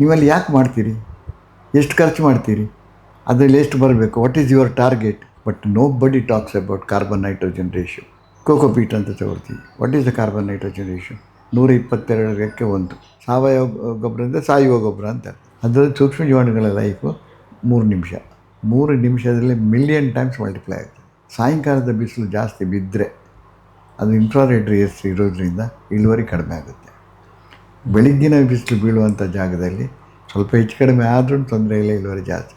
ನೀವಲ್ಲಿ ಯಾಕೆ ಮಾಡ್ತೀರಿ? ಎಷ್ಟು ಖರ್ಚು ಮಾಡ್ತೀರಿ? ಅದರಲ್ಲಿ ಎಷ್ಟು ಬರಬೇಕು? What is your target but nobody talks about carbon nitrogen ratio cocopeat ಅಂತ ತಗೊಳ್ತೀವಿ. What is the carbon nitrogen ratio ನೂರ ಇಪ್ಪತ್ತೆರಡಕ್ಕೆ ಒಂದು. ಸಾವಯವ ಗೊಬ್ಬರ ಅಂದರೆ ಸಾಯುವ ಗೊಬ್ಬರ ಅಂತ. ಅದರಲ್ಲಿ ಸೂಕ್ಷ್ಮ ಜೀವಾಣುಗಳ ಲೈಫು ಮೂರು ನಿಮಿಷ. ಮೂರು ನಿಮಿಷದಲ್ಲಿ ಮಿಲಿಯನ್ ಟೈಮ್ಸ್ ಮಲ್ಟಿಪ್ಲೈ ಆಗುತ್ತೆ. ಸಾಯಂಕಾಲದ ಬಿಸಿಲು ಜಾಸ್ತಿ ಬಿದ್ದರೆ ಅದು ಇನ್ಫ್ರಾರೆಡ್ ರೇಸ್ ಇರೋದ್ರಿಂದ ಇಳುವರಿ ಕಡಿಮೆ ಆಗುತ್ತೆ. ಬೆಳಗ್ಗಿನ ಬಿಸಿಲು ಬೀಳುವಂಥ ಜಾಗದಲ್ಲಿ ಸ್ವಲ್ಪ ಹೆಚ್ಚು ಕಡಿಮೆ ಆದರೂ ತೊಂದರೆ ಇಲ್ಲ ಇಳುವರಿ ಜಾಸ್ತಿ.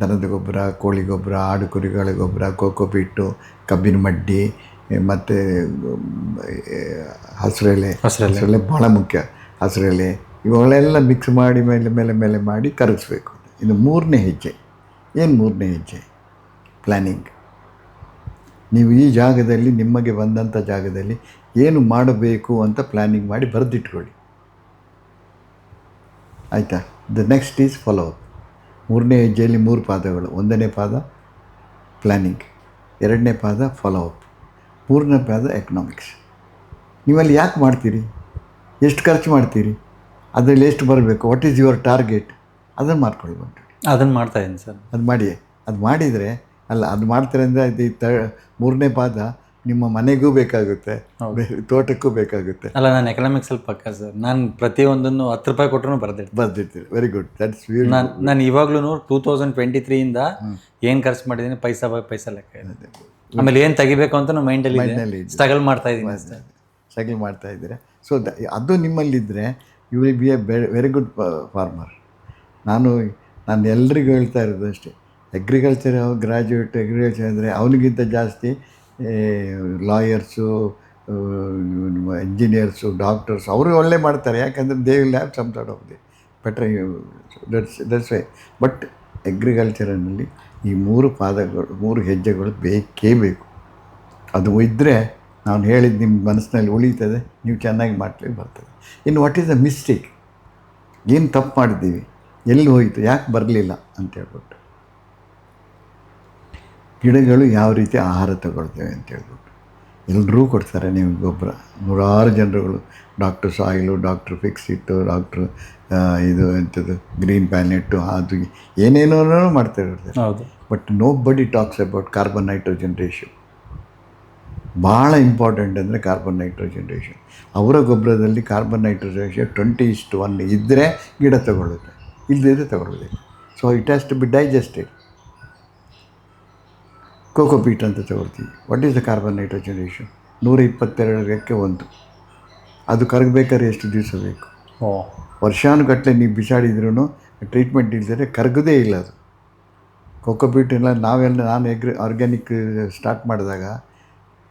ದನದ ಗೊಬ್ಬರ ಕೋಳಿ ಗೊಬ್ಬರ ಆಡು ಕುರಿಗಳ ಗೊಬ್ಬರ ಕೋಕೋ ಬಿಟ್ಟು ಕಬ್ಬಿನ ಮಡ್ಡಿ ಮತ್ತು ಹಸಿರೆಲೆ ಹಸ್ರೆಲೆ. ಹಸಿರೆಲೆ ಭಾಳ ಮುಖ್ಯ. ಹಸಿರೆಲೆ ಇವುಗಳೆಲ್ಲ ಮಿಕ್ಸ್ ಮಾಡಿ ಮೇಲೆ ಮೇಲೆ ಮೇಲೆ ಮಾಡಿ ಕರಗಿಸ್ಬೇಕು. ಇದು ಮೂರನೇ ಹೆಜ್ಜೆ. ಏನು ಮೂರನೇ ಹೆಜ್ಜೆ? ಪ್ಲ್ಯಾನಿಂಗ್ ನೀವು ಈ ಜಾಗದಲ್ಲಿ ನಿಮಗೆ ಬಂದಂಥ ಜಾಗದಲ್ಲಿ ಏನು ಮಾಡಬೇಕು ಅಂತ ಪ್ಲ್ಯಾನಿಂಗ್ ಮಾಡಿ ಬರೆದಿಟ್ಕೊಳ್ಳಿ. ಆಯಿತಾ? The next is follow up ಮೂರನೇ ಹೆಜ್ಜೆಯಲ್ಲಿ ಮೂರು ಪಾದಗಳು. ಒಂದನೇ ಪಾದ ಪ್ಲ್ಯಾನಿಂಗ್ ಎರಡನೇ ಪಾದ ಫಾಲೋ ಅಪ್ ಮೂರನೇ ಪಾದ ಎಕನಾಮಿಕ್ಸ್ ನೀವಲ್ಲಿ ಯಾಕೆ ಮಾಡ್ತೀರಿ? ಎಷ್ಟು ಖರ್ಚು ಮಾಡ್ತೀರಿ? ಅದರಲ್ಲಿ ಎಷ್ಟು ಬರಬೇಕು? ವಾಟ್ ಈಸ್ ಯುವರ್ ಟಾರ್ಗೆಟ್ ಅದನ್ನು ಮಾಡ್ಕೊಳ್ಬೇಕು ಅದನ್ನು ಮಾಡ್ತಾ ಇದ್ದೀನಿ ಸರ್. ಅದು ಮಾಡಿ ಅದು ಮಾಡಿದರೆ ಅಲ್ಲ ಅದು ಮಾಡ್ತಾರೆ ಅಂದರೆ ಅದು ಈ ತ ಮೂರನೇ ಪಾದ ನಿಮ್ಮ ಮನೆಗೂ ಬೇಕಾಗುತ್ತೆ ತೋಟಕ್ಕೂ ಬೇಕಾಗುತ್ತೆ. ಅಲ್ಲ ನಾನು ಎಕನಾಮಿಕ್ಸಲ್ಲಿ ಪಕ್ಕ ಸರ್ ನಾನು ಪ್ರತಿಯೊಂದನ್ನು ಹತ್ತು ರೂಪಾಯಿ ಕೊಟ್ಟರು ಬರೆದಿಡ್ತೀನಿ ಬರ್ದಿರ್ತೀರಿ. ವೆರಿ ಗುಡ್ ದಟ್ಸ್ ನಾನು ನಾನು ಇವಾಗ್ಲೂ ಟೂ ತೌಸಂಡ್ ಟ್ವೆಂಟಿ ತ್ರೀಯಿಂದ ಏನು ಖರ್ಚು ಮಾಡಿದ್ದೀನಿ ಪೈಸಾ ಬೈ ಪೈಸಾ ಲೆಕ್ಕ ಇದೆ. ಆಮೇಲೆ ಏನು ತೆಗಿಬೇಕು ಅಂತ ಮೈಂಡಲ್ಲಿ ಮೈಂಡಲ್ಲಿ. ಸ್ಟ್ರಗಲ್ ಮಾಡ್ತಾ ಇದ್ದೀನಿ ಅಷ್ಟೇ. ಸ್ಟ್ರಗಲ್ ಮಾಡ್ತಾ ಇದ್ದೀರಾ? ಸೊ ಅದು ನಿಮ್ಮಲ್ಲಿದ್ದರೆ you will be a very good farmer ನಾನು ನಾನು ಎಲ್ರಿಗೂ ಹೇಳ್ತಾ ಇರೋದು ಅಷ್ಟೇ. ಅಗ್ರಿಕಲ್ಚರ್ ಗ್ರ್ಯಾಜುಯೇಟ್ ಅಗ್ರಿಕಲ್ಚರ್ ಅಂದರೆ ಅವನಿಗಿಂತ ಜಾಸ್ತಿ ಲಾಯರ್ಸು ಇಂಜಿನಿಯರ್ಸು, ಡಾಕ್ಟರ್ಸ್, ಅವರು ಒಳ್ಳೆ ಮಾಡ್ತಾರೆ. ಯಾಕಂದರೆ they will have some sort of the better that's that's why but ಅಗ್ರಿಕಲ್ಚರಲ್ಲಿ ಈ ಮೂರು ಪಾದಗಳು, ಮೂರು ಹೆಜ್ಜೆಗಳು ಬೇಕೇ ಬೇಕು. ಅದು ಇದ್ದರೆ ನಾನು ಹೇಳಿದ್ದು ನಿಮ್ಮ ಮನಸ್ಸಿನಲ್ಲಿ ಉಳಿತದೆ, ನೀವು ಚೆನ್ನಾಗಿ ಮಾಡ್ಲಿಕ್ಕೆ ಬರ್ತದೆ. ಇನ್ನು ವಾಟ್ ಈಸ್ ದ ಮಿಸ್ಟೇಕ್ ಏನು ತಪ್ಪು ಮಾಡಿದ್ದೀವಿ? ಎಲ್ಲಿ ಹೋಯಿತು? ಯಾಕೆ ಬರಲಿಲ್ಲ? ಅಂತ ಹೇಳ್ಬಿಟ್ಟು. ಗಿಡಗಳು ಯಾವ ರೀತಿ ಆಹಾರ ತಗೊಳ್ತೇವೆ ಅಂತ ಹೇಳ್ಬಿಟ್ಟು. ಎಲ್ಲರೂ ಕೊಡ್ತಾರೆ ನಿಮಗೆ ಗೊಬ್ಬರ. ನೂರಾರು ಜನರುಗಳು ಡಾಕ್ಟರ್ ಸಾಯಿಲು ಡಾಕ್ಟರ್ ಫಿಕ್ಸ್ ಇಟ್ಟು ಡಾಕ್ಟ್ರು ಇದು ಎಂಥದ್ದು ಗ್ರೀನ್ ಪ್ಯಾನೆಟ್ಟು ಅದು ಏನೇನೋ ಮಾಡ್ತಾ ಇರ್ತಾರೆ ಹೌದು. But nobody talks about carbon nitrogen ratio ಭಾಳ ಇಂಪಾರ್ಟೆಂಟ್ ಅಂದರೆ ಕಾರ್ಬನ್ ನೈಟ್ರೋಜನ್ ರೇಷಿಯೋ ಅವರ ಗೊಬ್ಬರದಲ್ಲಿ ಕಾರ್ಬನ್ ನೈಟ್ರೋಜನ್ ರೇಷಿಯೋ ಟ್ವೆಂಟಿ ಇಷ್ಟು ಒನ್ ಇದ್ದರೆ ಗಿಡ ತಗೊಳ್ಳುತ್ತೆ. ಇಲ್ಲದಿದ್ದರೆ ತಗೊಳ್ಳೋದಿಲ್ಲ so it has to be digested cocopeat ಅಂತ ತಗೊಳ್ತೀವಿ. What is the carbon nitrogen ratio ನೂರ ಇಪ್ಪತ್ತೆರಡಕ್ಕೆ ಒಂದು. ಅದು ಕರಗಬೇಕಾದ್ರೆ ಎಷ್ಟು ದಿವಸ ಬೇಕು? ವರ್ಷಾನುಗಟ್ಟಲೆ ನೀವು ಬಿಸಾಡಿದ್ರೂ ಟ್ರೀಟ್ಮೆಂಟ್ ಇಲ್ಲದೆ ಕರಗದೇ ಇಲ್ಲ ಅದು. ಕೊಕೊಪೀಟ್ ಎಲ್ಲ ನಾವೆಲ್ಲ ನಾನು ಎಗ್ರಿ ಆರ್ಗ್ಯಾನಿಕ್ ಸ್ಟಾರ್ಟ್ ಮಾಡಿದಾಗ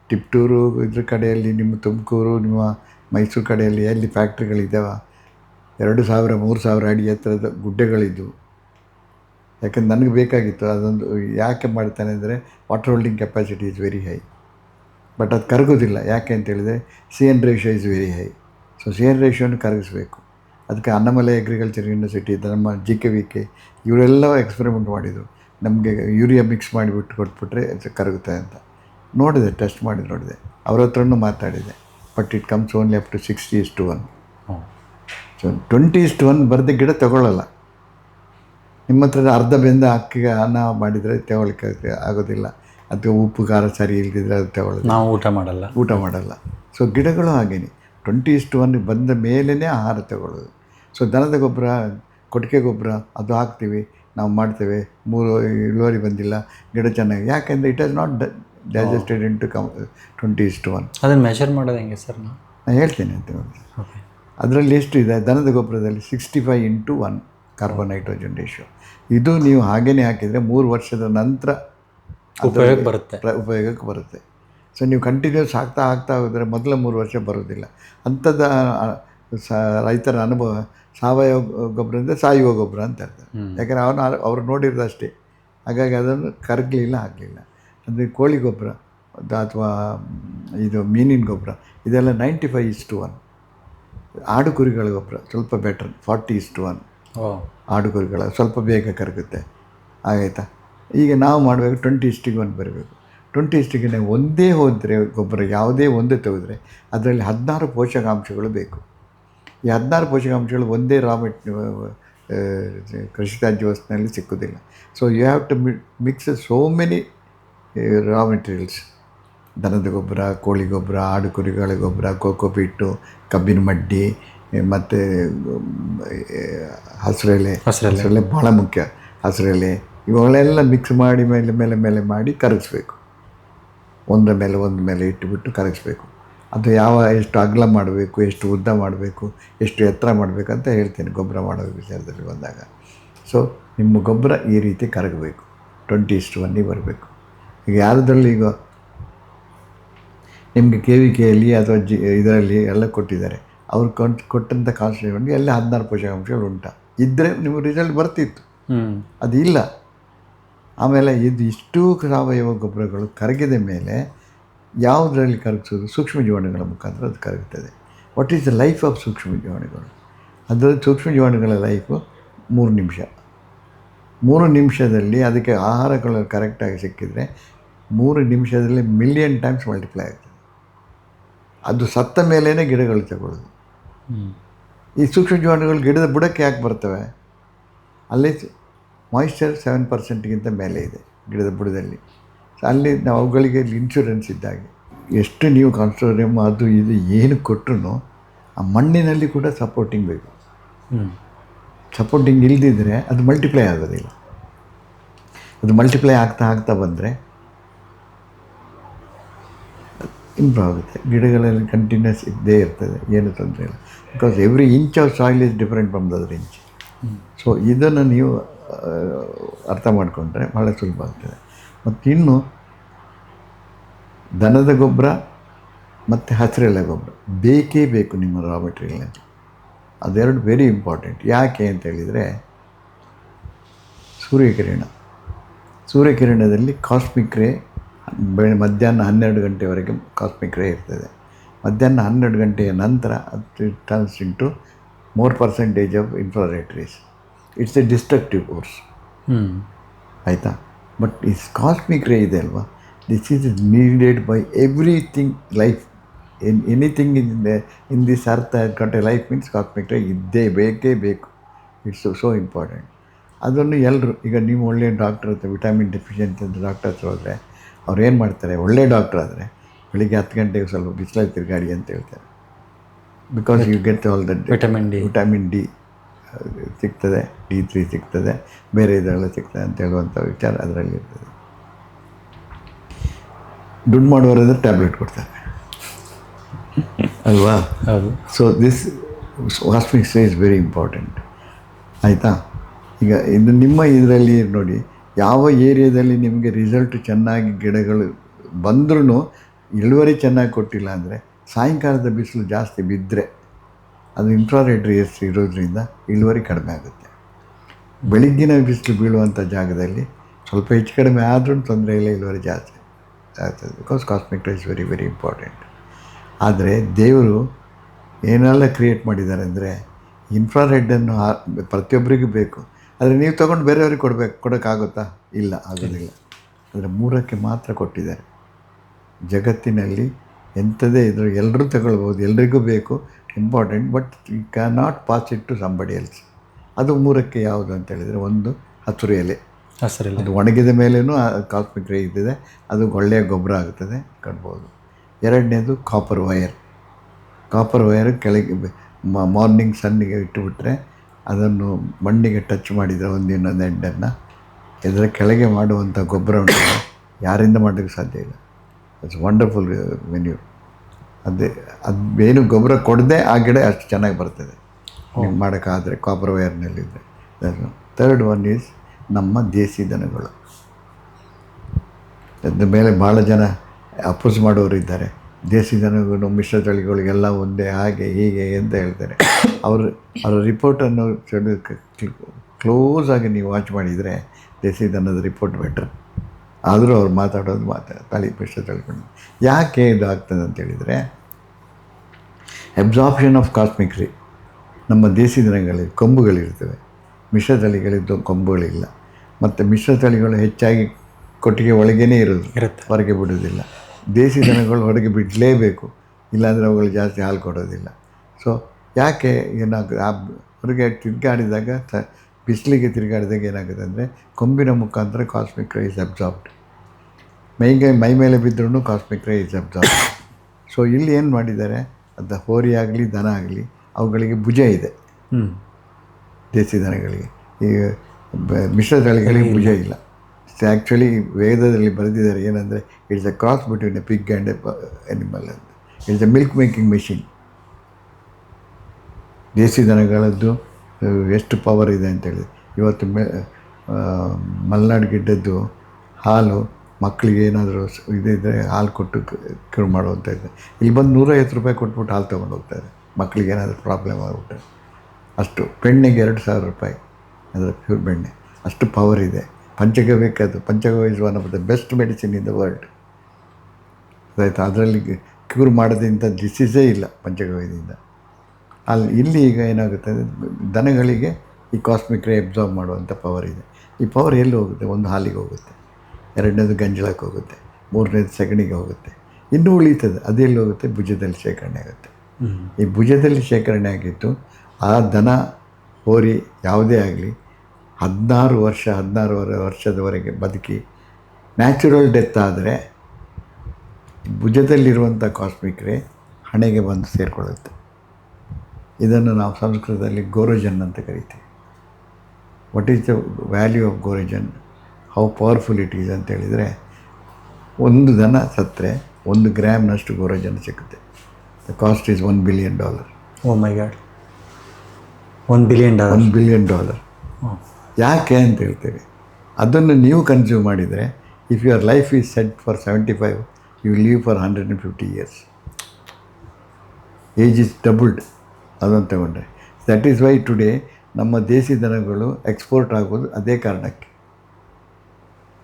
ಟಿಪ್ಟೂರು ಇದ್ರ ಕಡೆಯಲ್ಲಿ ನಿಮ್ಮ ತುಮಕೂರು ನಿಮ್ಮ ಮೈಸೂರು ಕಡೆಯಲ್ಲಿ ಎಲ್ಲಿ ಫ್ಯಾಕ್ಟ್ರಿಗಳಿದ್ದಾವೆ ಎರಡು ಸಾವಿರ ಮೂರು ಸಾವಿರ ಅಡಿ ಎತ್ತರದ ಗುಡ್ಡೆಗಳಿದ್ದವು ಯಾಕಂದ್ರೆ ನನಗೆ ಬೇಕಾಗಿತ್ತು ಅದೊಂದು ಯಾಕೆ ಮಾಡ್ತಾನೆ ಅಂದರೆ water holding capacity is very high but ಅದು ಕರಗೋದಿಲ್ಲ. ಯಾಕೆ ಅಂತೇಳಿದರೆ C N ratio is very high so C N ರೇಷಿಯೋನು ಕರಗಿಸ್ಬೇಕು. ಅದಕ್ಕೆ ಅನ್ನಮಲೆ ಅಗ್ರಿಕಲ್ಚರ್ ಯೂನಿವರ್ಸಿಟಿ ನಮ್ಮ ಜಿ ಕೆ ವಿ ಕೆ ಇವರೆಲ್ಲ ಎಕ್ಸ್ಪೆರಿಮೆಂಟ್ ಮಾಡಿದರು. ನಮಗೆ ಯೂರಿಯಾ ಮಿಕ್ಸ್ ಮಾಡಿಬಿಟ್ಟು ಕೊಟ್ಬಿಟ್ರೆ ಕರಗುತ್ತೆ ಅಂತ. ನೋಡಿದೆ ಟೆಸ್ಟ್ ಮಾಡಿ ನೋಡಿದೆ. ಅವ್ರ ಹತ್ರನೂ ಮಾತಾಡಿದೆ. But it comes only up to sixty is to one so twenty is to one ಬರೆದ ಗಿಡ ತಗೊಳ್ಳಲ್ಲ. ನಿಮ್ಮ ಹತ್ರ ಅರ್ಧ ಬೆಂದ ಅಕ್ಕಿಗೆ ಅನ್ನ ಮಾಡಿದರೆ ತಗೊಳ್ಳಿಕ್ಕೆ ಆಗೋದಿಲ್ಲ. ಅಥವಾ ಉಪ್ಪು ಖಾರ ಸರಿ ಇಲ್ಲದಿದ್ದರೆ ಅದು ತಗೊಳ್ಳೋದು ನಾವು ಊಟ ಮಾಡಲ್ಲ. ಊಟ ಮಾಡಲ್ಲ. ಸೊ ಗಿಡಗಳು ಹಾಗೇನೆ. ಟ್ವೆಂಟಿ ಇಷ್ಟು ಒನ್ ಬಂದ ಮೇಲೇ ಆಹಾರ ತಗೊಳ್ಳೋದು. ಸೊ ದನದ ಗೊಬ್ಬರ ಕೊಟ್ಟಿಗೆ ಗೊಬ್ಬರ ಅದು ಹಾಕ್ತೀವಿ. ನಾವು ಮಾಡ್ತೇವೆ. ಮೂರು ಇಳುವರಿ ಬಂದಿಲ್ಲ. ಗಿಡ ಚೆನ್ನಾಗಿ. ಯಾಕೆಂದರೆ it as not digested in to come twenty ಇಷ್ಟು ಒನ್ ಅದನ್ನು ಮೆಷರ್ ಮಾಡೋದು ಹೆಂಗೆ ಸರ್ ನಾನು ಹೇಳ್ತೇನೆ ಅಂತ ಅದರಲ್ಲಿ ಎಷ್ಟು ಇದೆ? ದನದ ಗೊಬ್ಬರದಲ್ಲಿ sixty five into one carbon nitrogen ratio ಇದು ನೀವು ಹಾಗೇ ಹಾಕಿದರೆ ಮೂರು ವರ್ಷದ ನಂತರ ಉಪಯೋಗ ಬರುತ್ತೆ. ಉಪಯೋಗಕ್ಕೆ ಬರುತ್ತೆ. ಸೊ ನೀವು ಕಂಟಿನ್ಯೂಸ್ ಹಾಕ್ತಾ ಹಾಕ್ತಾ ಹೋದರೆ ಮೊದಲ ಮೂರು ವರ್ಷ ಬರೋದಿಲ್ಲ ಅಂಥದ್ದ ಸ ರೈತರ ಅನುಭವ ಸಾವಯವ ಗೊಬ್ಬರ ಅಂದರೆ ಸಾಯುವ ಗೊಬ್ಬರ ಅಂತ ಹೇಳ್ತಾರೆ. ಯಾಕಂದರೆ ಅವನು ಅವ್ರು ನೋಡಿರೋದು ಅಷ್ಟೇ. ಹಾಗಾಗಿ ಅದನ್ನು ಕರಗಲಿಲ್ಲ ಆಗಲಿಲ್ಲ ಅಂದರೆ ಕೋಳಿ ಗೊಬ್ಬರ ಅಥವಾ ಇದು ಮೀನಿನ ಗೊಬ್ಬರ ಇದೆಲ್ಲ ನೈಂಟಿ ಫೈವ್ ಇಸ್ಟು ಒನ್ ಆಡು ಕುರಿಗಳ ಗೊಬ್ಬರ ಸ್ವಲ್ಪ better forty is to one ಓ ಆಡು ಕುರಿಗಳ ಸ್ವಲ್ಪ ಬೇಗ ಕರಗುತ್ತೆ. ಆಗಾಯ್ತಾ ಈಗ ನಾವು ಮಾಡಬೇಕು ಟ್ವೆಂಟಿ ಇಸ್ಟಿಗೆ ಒಂದು ಬರಬೇಕು. ಟ್ವೆಂಟಿ ಇಸ್ಟಿಗೆ ನಾವು ಒಂದೇ ಹೋದರೆ ಗೊಬ್ಬರ ಯಾವುದೇ ಒಂದೇ ತೆಗೆದ್ರೆ ಅದರಲ್ಲಿ ಹದಿನಾರು ಪೋಷಕಾಂಶಗಳು ಬೇಕು. ಈ ಹದಿನಾರು ಪೋಷಕಾಂಶಗಳು ಒಂದೇ ರಾ ಮೆಟ್ ಕೃಷಿ ತ್ಯಾಜ್ಯ ವಸ್ತುನಲ್ಲಿ ಸಿಕ್ಕುವುದಿಲ್ಲ so you have to mix so many raw materials ದನದ ಗೊಬ್ಬರ, ಕೋಳಿ ಗೊಬ್ಬರ ಆಡು ಕುರಿಗಳ ಗೊಬ್ಬರ, ಕೋಕೋ ಪೀಟು ಕಬ್ಬಿನ ಮಡ್ಡಿ ಮತ್ತು ಹಸಿರೆಲೆ. ಹಸ್ರೆಲೆ. ಹಸಿರೆಲೆ ಭಾಳ ಮುಖ್ಯ. ಹಸಿರೆಲೆ. ಇವುಗಳೆಲ್ಲ ಮಿಕ್ಸ್ ಮಾಡಿ ಮೇಲೆ ಮೇಲೆ ಮೇಲೆ ಮಾಡಿ ಕರಗಿಸ್ಬೇಕು. ಒಂದರ ಮೇಲೆ ಒಂದು ಮೇಲೆ ಇಟ್ಟುಬಿಟ್ಟು ಕರಗಿಸ್ಬೇಕು. ಅದು ಯಾವ ಎಷ್ಟು ಅಗಲ ಮಾಡಬೇಕು ಎಷ್ಟು ಉದ್ದ ಮಾಡಬೇಕು ಎಷ್ಟು ಎತ್ತರ ಮಾಡಬೇಕು ಅಂತ ಹೇಳ್ತೀನಿ. ಗೊಬ್ಬರ ಮಾಡೋ ವಿಚಾರದಲ್ಲಿ ಬಂದಾಗ. ಸೊ ನಿಮ್ಮ ಗೊಬ್ಬರ ಈ ರೀತಿ ಕರಗಬೇಕು. ಟ್ವೆಂಟಿ ಇಷ್ಟು ಒನ್ನಿಗೆ ಬರಬೇಕು. ಈಗ ಯಾರದ್ರಲ್ಲಿ ಈಗ ನಿಮಗೆ ಕೆ ವಿ ಕೆಯಲ್ಲಿ ಅಥವಾ ಜಿ ಇದರಲ್ಲಿ ಎಲ್ಲ ಕೊಟ್ಟಿದ್ದಾರೆ. ಅವ್ರು ಕೊಟ್ಟು ಕೊಟ್ಟಂಥ ಕಾನ್ಸ್ಟಿಟ್ಯೂಷನ್ಗೆ ಎಲ್ಲ ಹದಿನಾರು ಪೋಷಕಾಂಶಗಳು ಉಂಟ. ಇದ್ದರೆ ನಿಮಗೆ ರಿಸಲ್ಟ್ ಬರ್ತಿತ್ತು. ಅದು ಇಲ್ಲ ಆಮೇಲೆ ಇದು ಇಷ್ಟು ಸಾವಯವ ಗೊಬ್ಬರಗಳು ಕರಗಿದ ಮೇಲೆ ಯಾವುದರಲ್ಲಿ ಕರಗಿಸೋದು? ಸೂಕ್ಷ್ಮ ಜೀವಾಣುಗಳ ಮುಖಾಂತರ ಅದು ಕರಗುತ್ತದೆ what is the life of ಸೂಕ್ಷ್ಮ ಜೀವಾಣುಗಳು? ಅದರಲ್ಲಿ ಸೂಕ್ಷ್ಮ ಜೀವಾಣುಗಳ ಲೈಫು ಮೂರು ನಿಮಿಷ. ಮೂರು ನಿಮಿಷದಲ್ಲಿ ಅದಕ್ಕೆ ಆಹಾರಗಳು ಕರೆಕ್ಟಾಗಿ ಸಿಕ್ಕಿದರೆ ಮೂರು ನಿಮಿಷದಲ್ಲಿ ಮಿಲಿಯನ್ ಟೈಮ್ಸ್ ಮಲ್ಟಿಪ್ಲೈ ಆಗ್ತದೆ ಅದು ಸತ್ತ ಮೇಲೇ ಗಿಡಗಳು ತಗೊಳ್ಳೋದು. ಈ ಸೂಕ್ಷ್ಮ ಜೀವಾಣುಗಳು ಗಿಡದ ಬುಡಕ್ಕೆ ಯಾಕೆ ಬರ್ತವೆ? ಅಲ್ಲಿ ಮಾಯಿಶ್ಚರ್ ಸೆವೆನ್ ಪರ್ಸೆಂಟ್ಗಿಂತ ಮೇಲೆ ಇದೆ ಗಿಡದ ಬುಡದಲ್ಲಿ. ಅಲ್ಲಿ ನಾವು ಅವುಗಳಿಗೆ ಇನ್ಶೂರೆನ್ಸ್ ಇದ್ದಾಗೆ. ಎಷ್ಟು ನೀವು ಕಾನ್ಸ್ಟೋರಿಯಮ್ ಅದು ಇದು ಏನು ಕೊಟ್ಟರು ಆ ಮಣ್ಣಿನಲ್ಲಿ ಕೂಡ ಸಪೋರ್ಟಿಂಗ್ ಬೇಕು. ಸಪೋರ್ಟಿಂಗ್ ಇಲ್ಲದಿದ್ದರೆ ಅದು ಮಲ್ಟಿಪ್ಲೈ ಆಗೋದಿಲ್ಲ. ಅದು ಮಲ್ಟಿಪ್ಲೈ ಆಗ್ತಾ ಆಗ್ತಾ ಬಂದರೆ ಇಂಪ್ರೂವ್ ಆಗುತ್ತೆ ಗಿಡಗಳಲ್ಲಿ ಕಂಟಿನ್ಯೂಸ್ ಇದ್ದೇ ಇರ್ತದೆ. ಏನು ತೊಂದರೆ ಇಲ್ಲ. Because every inch of soil is different from the other inch so ಇದನ್ನು ನೀವು ಅರ್ಥ ಮಾಡಿಕೊಂಡ್ರೆ ಭಾಳ ಸುಲಭ ಆಗ್ತದೆ. ಮತ್ತು ಇನ್ನು ದನದ ಗೊಬ್ಬರ ಮತ್ತು ಹಸಿರೆಲೆ ಗೊಬ್ಬರ ಬೇಕೇ ಬೇಕು ನಿಮ್ಮ ರಾ ಮೆಟೀರಿಯಲ್ನಲ್ಲಿ ಅದೆರಡು ವೆರಿ ಇಂಪಾರ್ಟೆಂಟ್ ಯಾಕೆ ಅಂತ ಹೇಳಿದರೆ ಸೂರ್ಯಕಿರಣ. ಸೂರ್ಯಕಿರಣದಲ್ಲಿ ಕಾಸ್ಮಿಕ್ ರೇ ಬೆಳೆ ಮಧ್ಯಾಹ್ನ ಹನ್ನೆರಡು ಗಂಟೆವರೆಗೆ ಕಾಸ್ಮಿಕ್ ರೇ ಇರ್ತದೆ. ಮಧ್ಯಾಹ್ನ ಹನ್ನೆರಡು ಗಂಟೆಯ ನಂತರ ಅದು turns into more percentage of infrared rays it's a destructive course ಹ್ಞೂ ಆಯಿತಾ? ಬಟ್ ಇಸ್ ಕಾಸ್ಮಿಕ್ ರೇ ಇದೆ ಅಲ್ವಾ? This is needed by everything life and anything in in this earth ಗಂಟೆ ಲೈಫ್ ಮೀನ್ಸ್ ಕಾಸ್ಮಿಕ್ ರೇ ಇದ್ದೇ ಬೇಕೇ ಬೇಕು. ಇಟ್ಸ್ ಸೋ ಇಂಪಾರ್ಟೆಂಟ್ ಅದನ್ನು ಎಲ್ಲರೂ ಈಗ ನೀವು ಒಳ್ಳೆಯ ಡಾಕ್ಟರ್ ಹತ್ರ ವಿಟಮಿನ್ ಡೆಫಿಷಿಯನ್ಸಿ ಅಂತ ಡಾಕ್ಟರ್ ಹತ್ರ ಹೋದರೆ ಅವ್ರು ಏನು ಮಾಡ್ತಾರೆ ಒಳ್ಳೆ ಡಾಕ್ಟರ್ ಆದರೆ ಬೆಳಿಗ್ಗೆ ಹತ್ತು ಗಂಟೆಗೆ ಸ್ವಲ್ಪ ಬಿಸಿಲಲ್ಲಿ ತಿರುಗಾಡಿ ಅಂತ ಹೇಳ್ತಾರೆ. Because you get all that vitamin D vitamin D ಸಿಗ್ತದೆ ಡಿ ತ್ರೀ ಸಿಗ್ತದೆ ಬೇರೆ ಇದೆಲ್ಲ ಸಿಗ್ತದೆ ಅಂತ ಹೇಳುವಂಥ ವಿಚಾರ ಅದರಲ್ಲಿ ಇರ್ತದೆ. ದುಡ್ಡು ಮಾಡುವವರಾದ್ರೆ ಟ್ಯಾಬ್ಲೆಟ್ ಕೊಡ್ತಾರೆ. ಅಲ್ವಾ? ಹೌದು. So this was mix is very important ಆಯಿತಾ? ಈಗ ಇದು ನಿಮ್ಮ ಇದರಲ್ಲಿ ನೋಡಿ ಯಾವ ಏರಿಯಾದಲ್ಲಿ ನಿಮಗೆ ರಿಸಲ್ಟ್ ಚೆನ್ನಾಗಿ ಗಿಡಗಳು ಬಂದ್ರೂ ಇಳುವರಿ ಚೆನ್ನಾಗಿ ಕೊಟ್ಟಿಲ್ಲ ಅಂದರೆ ಸಾಯಂಕಾಲದ ಬಿಸಿಲು ಜಾಸ್ತಿ ಬಿದ್ದರೆ ಅದು ಇನ್ಫ್ರಾರೆಡ್ ರೇಸ್ ಇರೋದ್ರಿಂದ ಇಳುವರಿ ಕಡಿಮೆ ಆಗುತ್ತೆ. ಬೆಳಿಗ್ಗಿನ ಬಿಸಿಲು ಬೀಳುವಂಥ ಜಾಗದಲ್ಲಿ ಸ್ವಲ್ಪ ಹೆಚ್ಚು ಕಡಿಮೆ ಆದ್ರೂ ತೊಂದರೆ ಇಲ್ಲ, ಇಳುವರಿ ಜಾಸ್ತಿ ಆಗ್ತದೆ. Because cosmic is very very important ಆದರೆ ದೇವರು ಏನೆಲ್ಲ ಕ್ರಿಯೇಟ್ ಮಾಡಿದ್ದಾರೆ ಅಂದರೆ ಇನ್ಫ್ರಾರೆಡ್ಡನ್ನು ಪ್ರತಿಯೊಬ್ಬರಿಗೂ ಬೇಕು. ಆದರೆ ನೀವು ತೊಗೊಂಡು ಬೇರೆಯವ್ರಿಗೆ ಕೊಡಬೇಕು ಕೊಡೋಕ್ಕಾಗುತ್ತಾ? ಇಲ್ಲ ಆಗೋದಿಲ್ಲ. ಆದರೆ ಮೂರಕ್ಕೆ ಮಾತ್ರ ಕೊಟ್ಟಿದ್ದಾರೆ. ಜಗತ್ತಿನಲ್ಲಿ ಎಂಥದೇ ಇದ್ರೂ ಎಲ್ಲರೂ ತಗೊಳ್ಬೋದು ಎಲ್ರಿಗೂ ಬೇಕು important but you can not pass it to somebody else ಅದು ಮೂರಕ್ಕೆ ಯಾವುದು ಅಂತ ಹೇಳಿದರೆ ಒಂದು ಹಸಿರು ಎಲೆ. ಹಸಿರು ಅದು ಒಣಗಿದ ಮೇಲೇನೂ ಕಾಸ್ಮಿಕ್ ರೇ ಇದ್ದಿದೆ ಅದು ಒಳ್ಳೆಯ ಗೊಬ್ಬರ ಆಗುತ್ತದೆ ಕಟ್ಬೋದು. ಎರಡನೇದು ಕಾಪರ್ ವೈರ್ ಕಾಪರ್ ವೈರ್ ಕೆಳಗೆ ಮಾರ್ನಿಂಗ್ ಸನ್ನಿಗೆ ಇಟ್ಟುಬಿಟ್ರೆ ಅದನ್ನು ಮಣ್ಣಿಗೆ ಟಚ್ ಮಾಡಿದರೆ ಒಂದು ಇನ್ನೊಂದು ಎಂಡನ್ನು ಇದರ ಕೆಳಗೆ ಮಾಡುವಂಥ ಗೊಬ್ಬರ ಉಂಟು ಯಾರಿಂದ ಮಾಡಲಿಕ್ಕೆ ಸಾಧ್ಯ ಇಲ್ಲ. ಇಟ್ಸ್ ವಂಡರ್ಫುಲ್ ಮೆನ್ಯೂ ಅದೇ ಅದು ಏನು ಗೊಬ್ಬರ ಕೊಡದೆ ಆ ಗಿಡ ಅಷ್ಟು ಚೆನ್ನಾಗಿ ಬರ್ತದೆ. ನೀವು ಮಾಡೋಕ್ಕಾದರೆ ಕಾಪರ್ ವೈರ್ನಲ್ಲಿದ್ದರೆ ಥರ್ಡ್ ಒನ್ ಈಸ್ ನಮ್ಮ ದೇಸಿ ದನಗಳು. ಅದ್ರ ಮೇಲೆ ಭಾಳ ಜನ ಅಪೋಸ್ ಮಾಡೋರು ಇದ್ದಾರೆ ದೇಸಿ ದನಗಳು ಮಿಶ್ರ ತಳಿಗಳಿಗೆಲ್ಲ ಒಂದೇ ಹಾಗೆ ಹೀಗೆ ಅಂತ ಹೇಳ್ತಾರೆ. ಅವರು ಅವರ ರಿಪೋರ್ಟನ್ನು ಕ್ಲೋಸ್ ಆಗಿ ನೀವು ವಾಚ್ ಮಾಡಿದರೆ ದೇಸಿ ದನದ ರಿಪೋರ್ಟ್ ಬೆಟ್ರ್ ಆದರೂ ಅವ್ರು ಮಾತಾಡೋದು ಮಾತಾ ತಳಿ ಮಿಶ್ರ ತಳಿಗಳು. ಯಾಕೆ ಇದು ಆಗ್ತದೆ ಅಂತ ಹೇಳಿದರೆ ಅಬ್ಸಾರ್ಪ್ಷನ್ ಆಫ್ ಕಾಸ್ಮಿಕ್ ರೀ ನಮ್ಮ ದೇಸಿ ದನಗಳಲ್ಲಿ ಕೊಂಬುಗಳಿರ್ತವೆ. ಮಿಶ್ರ ತಳಿಗಳಿದ್ದು ಕೊಂಬುಗಳಿಲ್ಲ. ಮತ್ತು ಮಿಶ್ರ ತಳಿಗಳು ಹೆಚ್ಚಾಗಿ ಕೊಟ್ಟಿಗೆ ಒಳಗೇನೆ ಇರೋದು. ಇರುತ್ತೆ. ಹೊರಗೆ ಬಿಡೋದಿಲ್ಲ ದೇಸಿ ದನಗಳು ಹೊರಗೆ ಬಿಡಲೇಬೇಕು. ಇಲ್ಲಾಂದರೆ ಅವುಗಳು ಜಾಸ್ತಿ ಹಾಲು ಕೊಡೋದಿಲ್ಲ. ಸೊ ಯಾಕೆ ಏನಾಗುತ್ತೆ ಆ ಹೊರಗೆ ತಿರುಗಾಡಿದಾಗ ತ ಬಿಸಿಲಿಗೆ ತಿರುಗಾಡಿದಾಗ ಏನಾಗುತ್ತೆ ಅಂದರೆ ಕೊಂಬಿನ ಮುಖಾಂತರ ಕಾಸ್ಮಿಕ್ ರೇ ಇಸ್ ಅಬ್ಸಾರ್ಬ್ಡ್ ಮೈಗೆ ಮೈ ಮೇಲೆ ಬಿದ್ದರೂ ಕಾಸ್ಮಿಕ್ ರೇ ಇಸ್ ಅಬ್ಸಾರ್ಬ್ಡ್ ಸೊ ಇಲ್ಲಿ ಏನು ಮಾಡಿದ್ದಾರೆ? ಅದು ಹೋರಿ ಆಗಲಿ ದನ ಆಗಲಿ ಅವುಗಳಿಗೆ ಭುಜ ಇದೆ. ಹ್ಞೂ ದೇಸಿ ದನಗಳಿಗೆ. ಈ ಮಿಶ್ರ ತಳಿಗಳಿಗೆ ಭುಜ ಇಲ್ಲ. ಆ್ಯಕ್ಚುಲಿ ವೇದದಲ್ಲಿ ಬರೆದಿದ್ದಾರೆ, ಏನಂದರೆ it's a cross between a pig and a animal ಅಂತ. It's a milk making machine desi ದನಗಳದ್ದು ಎಷ್ಟು ಪವರ್ ಇದೆ ಅಂತೇಳಿ ಇವತ್ತು ಮೆ ಮಲೆನಾಡು ಗಿಡ್ಡದ್ದು ಹಾಲು ಮಕ್ಕಳಿಗೆ ಏನಾದರೂ ಇದಿದ್ದರೆ ಹಾಲು ಕೊಟ್ಟು ಕ್ಯೂರ್ ಮಾಡುವಂಥ ಇದೆ. ಇಲ್ಲಿ ಬಂದು ನೂರೈವತ್ತು ರೂಪಾಯಿ ಕೊಟ್ಬಿಟ್ಟು ಹಾಲು ತೊಗೊಂಡು ಹೋಗ್ತಾರೆ ಮಕ್ಕಳಿಗೆ ಏನಾದರೂ ಪ್ರಾಬ್ಲಮ್ ಆಗಿಬಿಟ್ಟರೆ ಅಷ್ಟು, ಬೆಣ್ಣೆಗೆ ಎರಡು ಸಾವಿರ ರೂಪಾಯಿ, ಅಂದರೆ ಪ್ಯೂರ್ ಬೆಣ್ಣೆ. ಅಷ್ಟು ಪವರ್ ಇದೆ. ಪಂಚಗವ್ಯಕ್ಕೆ ಅದು panchagavya is one of the best medicine in the world ಅದಾಯ್ತು ಅದರಲ್ಲಿ ಕ್ಯೂರ್ ಮಾಡೋದ್ರಿಂದ ಡಿಸೀಸೇ ಇಲ್ಲ ಪಂಚಗವ್ಯದಿಂದ. ಅಲ್ಲಿ ಇಲ್ಲಿ ಈಗ ಏನಾಗುತ್ತೆ ದನಗಳಿಗೆ ಈ ಕಾಸ್ಮಿಕ್ ರೇ ಅಬ್ಸಾರ್ಬ್ ಮಾಡುವಂಥ ಪವರ್ ಇದೆ. ಈ ಪವರ್ ಎಲ್ಲಿ ಹೋಗುತ್ತೆ? ಒಂದು ಹಾಲಿಗೆ ಹೋಗುತ್ತೆ. ಎರಡನೇದು ಗಂಜಲಕ್ಕೆ ಹೋಗುತ್ತೆ. ಮೂರನೇದು ಸಗಣಿಗೆ ಹೋಗುತ್ತೆ. ಇನ್ನೂ ಉಳೀತದೆ. ಅದೆಲ್ಲಿ ಹೋಗುತ್ತೆ? ಭುಜದಲ್ಲಿ ಶೇಖರಣೆ ಆಗುತ್ತೆ. ಈ ಭುಜದಲ್ಲಿ ಶೇಖರಣೆ ಆಗಿತ್ತು ಆ ದನ ಹೋರಿ ಯಾವುದೇ ಆಗಲಿ ಹದಿನಾರು ವರ್ಷ ಹದಿನಾರು ವರ್ಷದವರೆಗೆ ಬದುಕಿ ನ್ಯಾಚುರಲ್ ಡೆತ್ ಆದರೆ ಭುಜದಲ್ಲಿರುವಂಥ ಕಾಸ್ಮಿಕ್ ರೇ ಹಣೆಗೆ ಬಂದು ಸೇರಿಕೊಳ್ಳುತ್ತೆ. ಇದನ್ನು ನಾವು ಸಂಸ್ಕೃತದಲ್ಲಿ ಗೋರೋಜನ್ ಅಂತ ಕರಿತೀವಿ. What is the value of ಗೋರೋಜನ್? How powerful it is ಅಂತ ಹೇಳಿದರೆ ಒಂದು ದನ ಸತ್ತರೆ ಒಂದು ಗ್ರಾಮ್ನಷ್ಟು ಗೋರೋಜನ್ ಸಿಗುತ್ತೆ the cost is one billion dollar oh my god one billion dollar one billion dollar ಯಾಕೆ ಅಂತ ಹೇಳ್ತೇವೆ. ಅದನ್ನು ನೀವು ಕನ್ಸ್ಯೂಮ್ ಮಾಡಿದರೆ if your life is set for seventy five you live for hundred and fifty years age is doubled ಅದನ್ನು ತಗೊಂಡ್ರೆ. That is Y today ನಮ್ಮ ದೇಸಿ ದನಗಳು ಎಕ್ಸ್ಪೋರ್ಟ್ ಆಗೋದು ಅದೇ ಕಾರಣಕ್ಕೆ.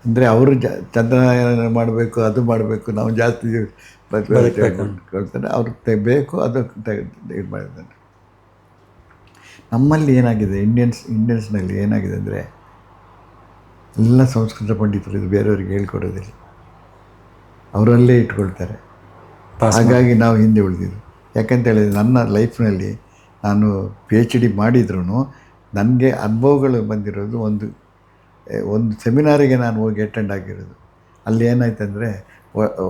ಅಂದರೆ ಅವರು ಜ ಚಂದ್ರಯಾನ ಮಾಡಬೇಕು ಅದು ಮಾಡಬೇಕು ನಾವು ಜಾಸ್ತಿ ಕೊಡ್ತಾರೆ ಅವ್ರಿಗೆ ಬೇಕು ಅದು ಇದು ಮಾಡಿದ್ದಾರೆ. ನಮ್ಮಲ್ಲಿ ಏನಾಗಿದೆ? ಇಂಡಿಯನ್ಸ್ ಇಂಡಿಯನ್ಸ್ನಲ್ಲಿ ಏನಾಗಿದೆ ಅಂದರೆ ಎಲ್ಲ ಸಂಸ್ಕೃತ ಪಂಡಿತರು ಇದು ಬೇರೆಯವ್ರಿಗೆ ಹೇಳ್ಕೊಡೋದಿಲ್ಲ. ಅವರಲ್ಲೇ ಇಟ್ಕೊಳ್ತಾರೆ. ಹಾಗಾಗಿ ನಾವು ಹಿಂದೆ ಉಳಿದಿದ್ದು. ಯಾಕಂತ ಹೇಳಿದ್ರೆ ನನ್ನ ಲೈಫ್ನಲ್ಲಿ ನಾನು ಪಿ ಎಚ್ ಡಿ ಮಾಡಿದ್ರೂ ನನಗೆ ಅನುಭವಗಳು ಬಂದಿರೋದು ಒಂದು ಒಂದು ಸೆಮಿನಾರಿಗೆ ನಾನು ಹೋಗಿ ಅಟೆಂಡ್ ಆಗಿರೋದು. ಅಲ್ಲಿ ಏನಾಯ್ತಂದರೆ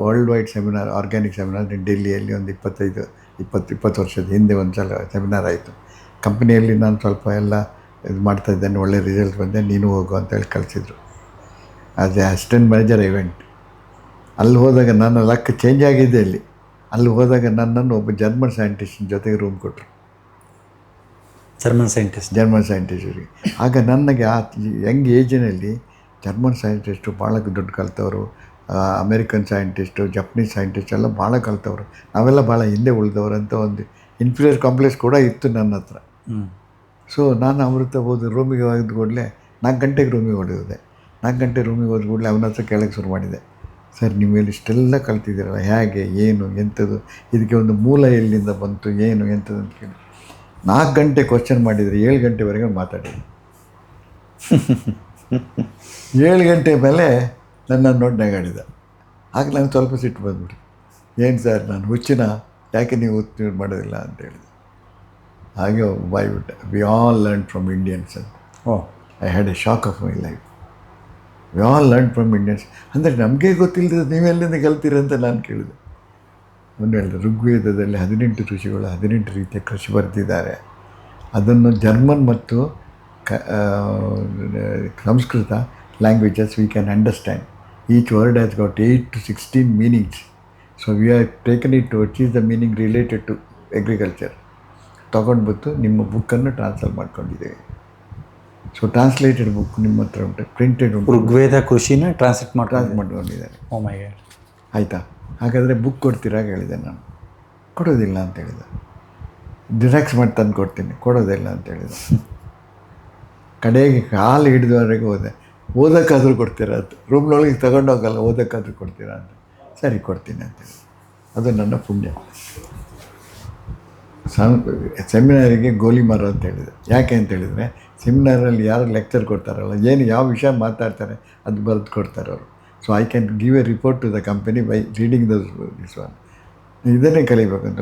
world wide seminar organic seminar ಡೆಲ್ಲಿಯಲ್ಲಿ ಒಂದು ಇಪ್ಪತ್ತೈದು ಇಪ್ಪತ್ತು ಇಪ್ಪತ್ತು ವರ್ಷದ ಹಿಂದೆ ಒಂದು ಸಲ ಸೆಮಿನಾರ್ ಆಯಿತು. ಕಂಪ್ನಿಯಲ್ಲಿ ನಾನು ಸ್ವಲ್ಪ ಎಲ್ಲ ಇದು ಮಾಡ್ತಾ ಇದ್ದೇನೆ ಒಳ್ಳೆ ರಿಸಲ್ಟ್ ಬಂದೆ ನೀನು ಹೋಗು ಅಂತೇಳಿ ಕಳಿಸಿದ್ರು. As a assistant manager event ಅಲ್ಲಿ ಹೋದಾಗ ನನ್ನ ಲಕ್ ಚೇಂಜ್ ಆಗಿದೆ ಅಲ್ಲಿ. ಅಲ್ಲಿ ಹೋದಾಗ ನನ್ನನ್ನು ಒಬ್ಬ ಜರ್ಮನ್ ಸೈಂಟಿಸ್ಟ್ ಜೊತೆಗೆ ರೂಮ್ ಕೊಟ್ಟರು ಜರ್ಮನ್ ಸೈಂಟಿಸ್ಟ್ ಜರ್ಮನ್ ಸೈಂಟಿಸ್ಟ್ರಿಗೆ ಆಗ ನನಗೆ ಆ ಯಂಗ್ ಏಜಿನಲ್ಲಿ ಜರ್ಮನ್ ಸೈಂಟಿಸ್ಟು ಭಾಳ ದೊಡ್ಡ ಕಲ್ತವರು ಅಮೇರಿಕನ್ ಸೈಂಟಿಸ್ಟು ಜಪನೀಸ್ ಸೈಂಟಿಸ್ಟ್ ಎಲ್ಲ ಭಾಳ ಕಲ್ತವರು. ನಾವೆಲ್ಲ ಭಾಳ ಹಿಂದೆ ಉಳಿದವರು ಅಂತ ಒಂದು ಇನ್ಫೀರಿಯರ್ ಕಾಂಪ್ಲೆಕ್ಸ್ ಕೂಡ ಇತ್ತು ನನ್ನ ಹತ್ರ. ಸೊ ನಾನು ಅಮೃತ ಹೋದ ರೂಮಿಗೆ ಹೋಗಿದ್ದ ಕೂಡಲೇ ನಾಲ್ಕು ಗಂಟೆಗೆ ರೂಮಿಗೆ ಹೊಡೆದಿದೆ ನಾಲ್ಕು ಗಂಟೆ ರೂಮಿಗೆ ಹೋದ ಕೂಡಲೇ ಅವನ ಹತ್ರ ಕೇಳಕ್ಕೆ ಶುರು ಮಾಡಿದೆ. ಸರ್ ನೀವೇನು ಇಷ್ಟೆಲ್ಲ ಕಲ್ತಿದ್ದೀರಲ್ಲ ಹೇಗೆ ಏನು ಎಂಥದ್ದು ಇದಕ್ಕೆ ಒಂದು ಮೂಲ ಎಲ್ಲಿಂದ ಬಂತು ಏನು ಎಂಥದ್ದು ಅಂತ ಕೇಳಿ. ನಾಲ್ಕು ಗಂಟೆ ಕ್ವಶನ್ ಮಾಡಿದರೆ ಏಳು ಗಂಟೆವರೆಗೆ ಮಾತಾಡಿ ಏಳು ಗಂಟೆ ಮೇಲೆ ನನ್ನ ನೋಡಿ ನಗಾಡಿದ ಆಗ ನಾನು ಸ್ವಲ್ಪ ಸಿಟ್ಟು ಬಂದ್ಬಿಟ್ಟು ಏನು ಸರ್ ನಾನು ಹುಚ್ಚಿನ? ಯಾಕೆ ನೀವು ಮಾಡೋದಿಲ್ಲ ಅಂತ ಹೇಳಿದೆ. ಹಾಗೆ ಬಾಯ್ಬಿಟ್ಟೆ we all learn from Indians ಅಂತ ಓ I had a shock of my life we all learn from Indians ಅಂದರೆ ನಮಗೆ ಗೊತ್ತಿಲ್ಲದೆ ನೀವೆಲ್ಲಿಂದ ಕಲ್ತೀರಂತ ನಾನು ಕೇಳಿದೆ. ಒಂದು ಹೇಳಿದೆ ಋಗ್ವೇದದಲ್ಲಿ ಹದಿನೆಂಟು ಋಷಿಗಳು ಹದಿನೆಂಟು ರೀತಿಯ ಕೃಷಿ ಬರೆದಿದ್ದಾರೆ. ಅದನ್ನು ಜರ್ಮನ್ ಮತ್ತು ಕ Sanskrit languages we can understand each word has got eight to sixteen meanings so we are taken it to achieve is the meaning related to agriculture ತೊಗೊಂಡು ಬಂದು ನಿಮ್ಮ ಬುಕ್ಕನ್ನು ಟ್ರಾನ್ಸ್ಫರ್ ಮಾಡ್ಕೊಂಡಿದೆ. ಸೊ ಟ್ರಾನ್ಸ್ಲೇಟೆಡ್ ಬುಕ್ ನಿಮ್ಮ ಹತ್ರ ಉಂಟು ಪ್ರಿಂಟೆಡ್ ಉಂಟು. ಋಗ್ವೇದ ಕೃಷಿನ ಟ್ರಾನ್ಸ್ಲೇಟ್ ಮಾಡಿ ಟ್ರಾನ್ಸ್ ಮಾಡ್ಕೊಂಡಿದ್ದಾರೆ. ಗಾಡ್ ಆಯಿತಾ? ಹಾಗಾದರೆ ಬುಕ್ ಕೊಡ್ತೀರಾ ಹೇಳಿದೆ ನಾನು. ಕೊಡೋದಿಲ್ಲ ಅಂತ ಹೇಳಿದೆ. ಡಿರಾಕ್ಸ್ ಮಾಡಿ ತಂದು ಕೊಡ್ತೀನಿ. ಕೊಡೋದಿಲ್ಲ ಅಂತ ಹೇಳಿದೆ. ಕಡೆಗೆ ಕಾಲು ಹಿಡಿದವರೆಗೆ ಹೋದೆ. ಓದೋಕ್ಕಾದರೂ ಕೊಡ್ತೀರಾ ಅಂತ. ರೂಮ್ನೊಳಗೆ ತಗೊಂಡೋಗಲ್ಲ ಓದೋಕ್ಕಾದರೂ ಕೊಡ್ತೀರಾ ಅಂತ. ಸರಿ ಕೊಡ್ತೀನಿ ಅಂತ ಹೇಳಿ ಅದು ನನ್ನ ಪುಣ್ಯ. ಸಂ ಸೆಮಿನಾರಿಗೆ ಗೋಲಿ ಮಾರ ಅಂತ ಹೇಳಿದೆ ಯಾಕೆ ಅಂತ ಹೇಳಿದರೆ ಸೆಮಿನಾರಲ್ಲಿ ಯಾರು ಲೆಕ್ಚರ್ ಕೊಡ್ತಾರಲ್ಲ, ಏನು ಯಾವ ವಿಷಯ ಮಾತಾಡ್ತಾರೆ, ಅದು ಬರೆದು ಕೊಡ್ತಾರೆ ಅವರು. So I can give a report to the company by reading the this one ಇದನ್ನೇ ಕಲಿಬೇಕಂತ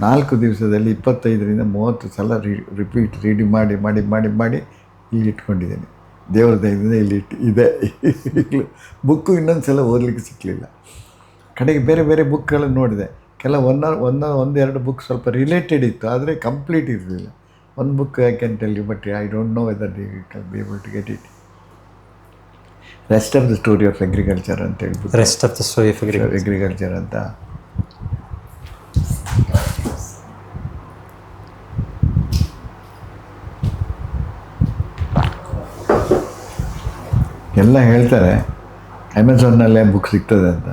ನಾಲ್ಕು ದಿವಸದಲ್ಲಿ ಇಪ್ಪತ್ತೈದರಿಂದ ಮೂವತ್ತು ಸಲ ರಿಪೀಟ್ ರೀಡಿಂಗ್ ಮಾಡಿ ಮಾಡಿ ಮಾಡಿ ಮಾಡಿ ಇಲ್ಲಿ ಇಟ್ಕೊಂಡಿದ್ದೀನಿ. ದೇವರ ದಯದಿಂದ ಇಲ್ಲಿ ಇಟ್ಟು ಇದೆ. ಬುಕ್ಕು ಇನ್ನೊಂದು ಸಲ ಓದಲಿಕ್ಕೆ ಸಿಕ್ಕಲಿಲ್ಲ ಕಡೆಗೆ ಬೇರೆ ಬೇರೆ ಬುಕ್ಗಳನ್ನು ನೋಡಿದೆ. ಕೆಲ ಒನ್ನ ಒಂದ ಒಂದೆರಡು ಬುಕ್ ಸ್ವಲ್ಪ ರಿಲೇಟೆಡ್ ಇತ್ತು ಆದರೆ ಕಂಪ್ಲೀಟ್ ಇರಲಿಲ್ಲ. ಒಂದು book I can tell you but I don't know whether the can be able to get it rest of the story of agriculture ಅಂತ ಹೇಳ್ಬಿಟ್ಟು rest of the story of agriculture ಅಂತ. ಎಲ್ಲ ಹೇಳ್ತಾರೆ. ಅಮೆಝಾನ್ನಲ್ಲೇ book ಸಿಗ್ತದೆ ಅಂತ.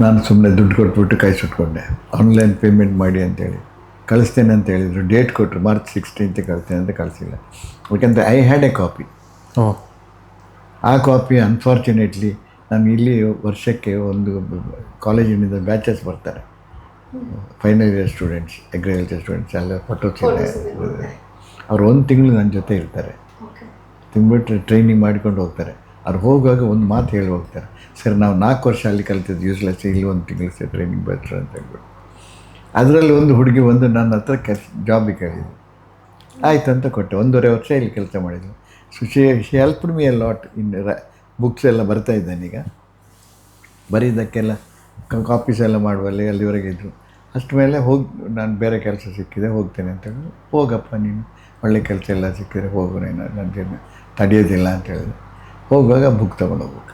ನಾನು ಸುಮ್ಮನೆ ದುಡ್ಡು ಕೊಟ್ಬಿಟ್ಟು ಕೈ ಸುಟ್ಕೊಂಡೆ. ಆನ್ಲೈನ್ ಪೇಮೆಂಟ್ ಮಾಡಿ ಅಂತೇಳಿ. ಕಳಿಸ್ತೇನೆ ಅಂತ ಹೇಳಿದರು ಡೇಟ್ ಕೊಟ್ಟರು ಮಾರ್ಚ್ ಸಿಕ್ಸ್ಟೀನ್ತ್ ಕಳಿಸ್ತೇನೆ ಅಂತ ಕಳಿಸಿಲ್ಲ. ಯಾಕೆಂದರೆ I had a copy. Oh. ಆ ಕಾಪಿ ಅನ್ಫಾರ್ಚುನೇಟ್ಲಿ ನಾನು ಇಲ್ಲಿ ವರ್ಷಕ್ಕೆ ಒಂದು ಕಾಲೇಜಿನಿಂದ ಬ್ಯಾಚಸ್ ಬರ್ತಾರೆ. Final year students agriculture students ಎಲ್ಲ ಪಟ್ಟೋತ್ಸವ ಅವ್ರು ಒಂದು ತಿಂಗಳು ನನ್ನ ಜೊತೆ ಇರ್ತಾರೆ. ತಿಂದ್ಬಿಟ್ಟು ಟ್ರೈನಿಂಗ್ ಮಾಡಿಕೊಂಡು ಹೋಗ್ತಾರೆ. ಅವ್ರು ಹೋಗುವಾಗ ಒಂದು ಮಾತು ಹೇಳಿ ಹೋಗ್ತಾರೆ. ಸರ್, ನಾವು ನಾಲ್ಕು ವರ್ಷ ಅಲ್ಲಿ ಕಲಿತಿದ್ದು ಯೂಸ್ಲೆಸ್ ಇಲ್ಲಿ ಒಂದು ತಿಂಗಳು ಸರ್ ಟ್ರೈನಿಂಗ್ ಬೆಟ್ರ್ ಅಂತ ಹೇಳ್ಬಿಟ್ಟು. ಅದರಲ್ಲಿ ಒಂದು ಹುಡುಗಿ ಒಂದು ನನ್ನ ಹತ್ರ ಕೆಲ್ಸ ಜಾಬಿಗೆ ಕೇಳಿದ್ರು ಆಯಿತು ಅಂತ ಕೊಟ್ಟೆ. ಒಂದೂವರೆ ವರ್ಷ ಇಲ್ಲಿ ಕೆಲಸ ಮಾಡಿದ್ರು so she she help me a lot in her books ಎಲ್ಲ ಬರ್ತಾ ಇದ್ದಾನೀಗ ಬರೀದಕ್ಕೆಲ್ಲ ಕಾಪೀಸ್ ಎಲ್ಲ ಮಾಡುವಲ್ಲಿ ಅಲ್ಲಿವರೆಗೆ ಇದ್ದರು ಅಷ್ಟು ಮೇಲೆ ಹೋಗಿ, ನಾನು ಬೇರೆ ಕೆಲಸ ಸಿಕ್ಕಿದೆ, ಹೋಗ್ತೇನೆ ಅಂತ ಹೇಳಿದ್ರು. ಹೋಗಪ್ಪ ನೀನು. ಒಳ್ಳೆ ಕೆಲಸ ಎಲ್ಲ ಸಿಕ್ಕಿದ್ರೆ ಹೋಗು ನೀನು ನನ್ನ ತಡೆಯೋದಿಲ್ಲ ಅಂತ ಹೇಳಿದೆ ಹೋಗುವಾಗ ಬುಕ್ ತೊಗೊಂಡು ಹೋಗ್ಬೇಕು